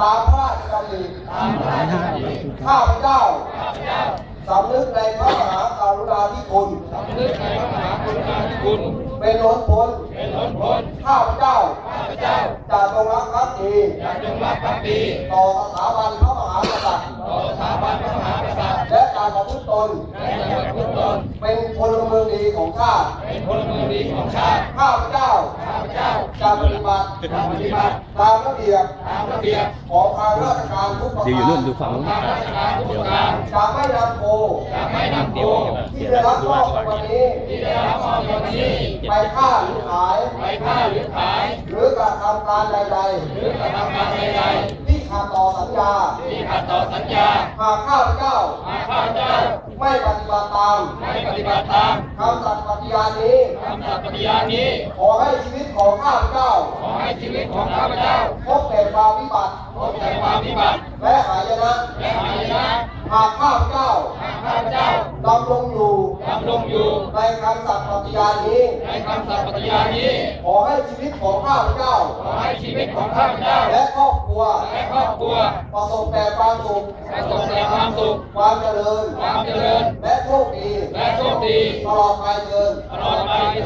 ตามพระราชดำริตามพระราชดำริข้าพเจ้าข้าพเจ้าสำนึกในพระมหากรุณาธิคุณสำนึกในพระมหากรุณาธิคุณ เป็นล้นพ้นเป็นล้นพ้นข้าพเจ้าข้าพเจ้าจะจงรักภักดีจะจงรักภักดีต่อสถาบันพระมหากษัตริย์ต่อสถาบันพระมหากษัตริย์และการประพฤติตนและจะประพฤติตนเป็นพลเมืองดีของชาติเป็นพลเมืองดีของชาติข้าพเจ้า เจ้าจะปฏิบัติจะปฏิบัติตามระเบียบตามระเบียบของทางราชการทุกประเดี๋ยวอยู่กานู่นรดูฝั่งนู้นทางราชการทุกประการจะไม่นำโคจะไม่นำโกที่ได้รับมอบในวันนี้ที่ได้รับมอบในวันนี้ไปฆ่าหรือขายไปฆ่าหรือขาย หรือกระทำการใดหรือกระทำการใดๆที่ขัดต่อสัญญาๆที่ขัดต่อสัญญาหากข้าพเจ้าหากข้าพเจ้า ไม่ปฏิบัติตามไม่ปฏิบัติตามคำสัตย์ปฏิญาณนี้ คำสัตย์ปฏิญาณนี้ ขอให้ชีวิตของข้าพเจ้า ขอให้ชีวิตของข้าพเจ้า พบแต่ความวิบัติ พบแต่ความวิบัติ และหายนะ และหายนะ หากข้าพเจ้า หากข้าพเจ้าดำรงอยู่ ดำรงอยู่ ในคำสัตย์ปฏิญาณนี้ ในคำสัตย์ปฏิญาณนี้ ขอให้ชีวิตของข้าพเจ้า ขอให้ชีวิตของข้าพเจ้า และครอบครั วและครอบครัวประสบแต่ความสุขประสบแต่ความสุขความเจริญความเจริญ และโชคดีและโชคดีตลอดไปเถิดตลอดไปเถิด